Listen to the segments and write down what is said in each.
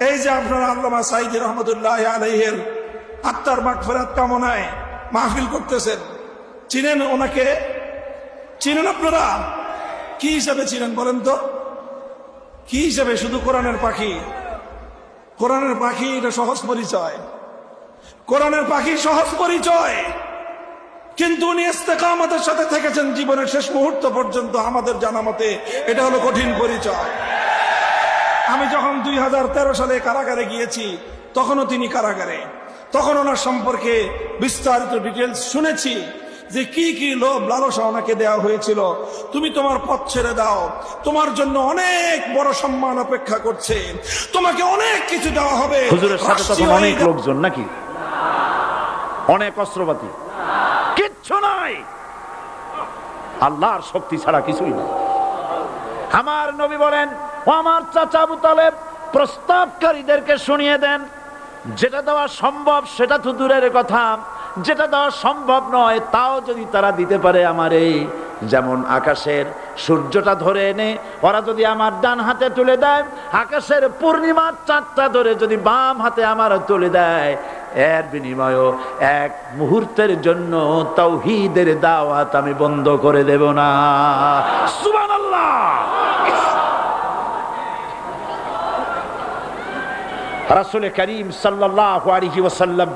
এই যে আপনারা আল্লামা সাইদি রহমতুল্লাহ আলহের আত্মার মাগফেরাত কামনায় মাহফিল করতেছেন, চিনেন ওনাকে? চিনেন আপনারা? কি হিসাবে চিনেন বলেন তো? কি হিসাবে? শুধু কোরআনের পাখি। কোরআনের পাখি এটা সহজ পরিচয়। কোরআনের পাখি সহজ পরিচয়। কিন্তু উনি ইস্তেকামতের সাথে থেকেছেন জীবনের শেষ মুহূর্ত পর্যন্ত আমাদের জানা মতে এটা হলো কঠিন পরিচয়। আমি যখন দুই হাজার তেরো সালে কারাগারে গিয়েছি তখনও তিনি কারাগারে। তখন ওনার সম্পর্কে বিস্তারিত ডিটেলস শুনেছি যে কি কি লোভ লালসা ওনাকে দেওয়া হয়েছিল। তুমি তোমার পথ ছেড়ে দাও। তোমার জন্য অনেক বড় সম্মান অপেক্ষা করছে। তোমাকে অনেক কিছু দেওয়া হবে। হুজুরের সাথে তখন অনেক লোকজন নাকি? অনেক অস্ত্রপাতি। কিচ্ছু নাই। আল্লাহর শক্তি ছাড়া কিছুই নাই। আমার নবী বলেন ও আমার চাচা আবু প্রস্তাবকারীদেরকে শুনিয়ে দেন, যেটা দেওয়া সম্ভব সেটা তো দূরের কথা, যেটা দেওয়া সম্ভব নয় তাও যদি তারা দিতে পারে আমার এই, যেমন আকাশের সূর্যটা ধরে এনে, ওরা যদি আমার ডান হাতে তুলে দেয়, আকাশের পূর্ণিমার চাঁদটা ধরে যদি বাম হাতে আমার তুলে দেয়, এর বিনিময়ে এক মুহূর্তের জন্য তাওহীদের দাওয়াত আমি বন্ধ করে দেব না। সুবহানাল্লাহ! রাসুল করিম আলহি ওসাল্লাম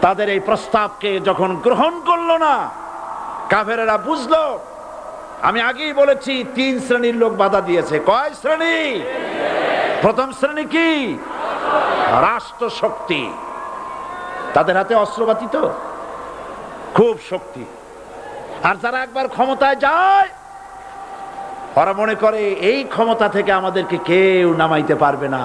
তাদের এই প্রস্তাবকে যখন গ্রহণ করল না, কাফেরেরা বুঝলো, আমি আগেই বলেছি, তিন শ্রেণির লোক বাধা দিয়েছে। কয় শ্রেণি? প্রথম শ্রেণি কি? রাষ্ট্র শক্তি তাদের হাতে অস্ত্রপাতি তো? খুব শক্তি। আর যারা একবার ক্ষমতায় যায়, ওরা মনে করে, এই ক্ষমতা থেকে আমাদেরকে কেউ নামাইতে পারবে না।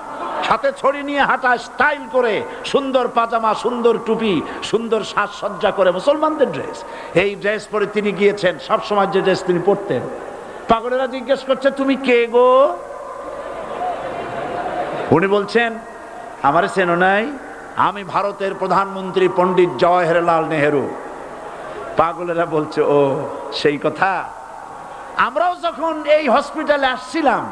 সাথে ছড়ি নিয়ে হাঁটা স্টাইল করে সুন্দর পাজামা, সুন্দর টুপি, সুন্দর সাজসজ্জা করে মুসলমানদের ড্রেস এই ড্রেস পরে তিনি গিয়েছেন, সবসময় যে ড্রেস তিনি পরতেন। পাগলেরা জিজ্ঞেস করছে, তুমি কে গো? উনি বলছেন, আমার চেনো নাই, আমি ভারতের প্রধানমন্ত্রী পণ্ডিত জওয়াহরলাল নেহেরু। পাগলেরা বলছে, ও, সেই কথা। আমরাও যখন এই হসপিটালে আসছিলাম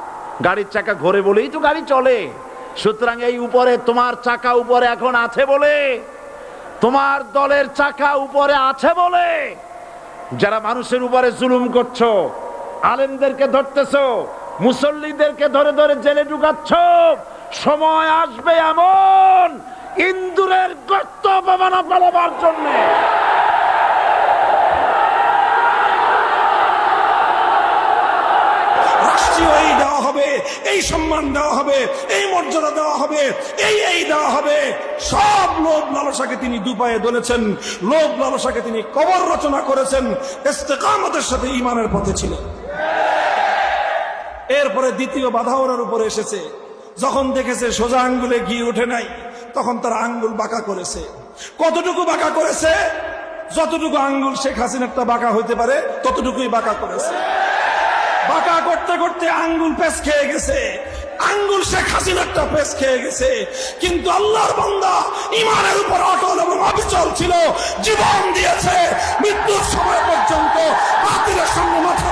গাড়ির চাকা ঘোরে বলেই তো গাড়ি চলে। সুতরাং এই উপরে তোমার চাকা উপরে এখন আছে বলে, তোমার দলের চাকা উপরে আছে বলে। যারা মানুষের উপরে জুলুম করছ, আলেমদেরকে ধরতেছো, মুসল্লিদেরকে ধরে ধরে জেলে ঢুকাচ্ছ, সময় আসবে এমন ইন্দুরের গর্ত অপমানা পালাবার জন্যে। রাষ্ট্রীয় দেওয়া হবে, এই সম্মান দেওয়া হবে, এই মর্যাদা দেওয়া হবে, এই এই দেওয়া হবে। সব লোভ লালসাকে তিনি দুপায়ে ধরেছেন লোভ লালসাকে তিনি কবর রচনা করেছেন, ইস্তেকামতের সাথে ইমানের পথে ছিলেন এরপরে দ্বিতীয় বাধা ওনার উপরে এসেছে। যখন দেখেছে সোজা আঙ্গুলে গিয়ে ওঠে নাই, তখন তার আঙ্গুল বাঁকা করেছে। কতটুকু বাঁকা করেছে? যতটুকু আঙ্গুল শেখ হাসিনারটা বাঁকা হইতে পারে, ততটুকুই বাঁকা করেছে। বাঁকা করতে করতে আঙ্গুল পেস খেয়ে গেছে। আঙ্গুল শেখ হাসিনারটা পেস খেয়ে গেছে। কিন্তু আল্লাহর বান্দা ইমানের উপর অটল এবং অবিচল ছিল। জীবন দিয়েছে মৃত্যুর সময় পর্যন্ত। বাতিলের সঙ্গে মাথা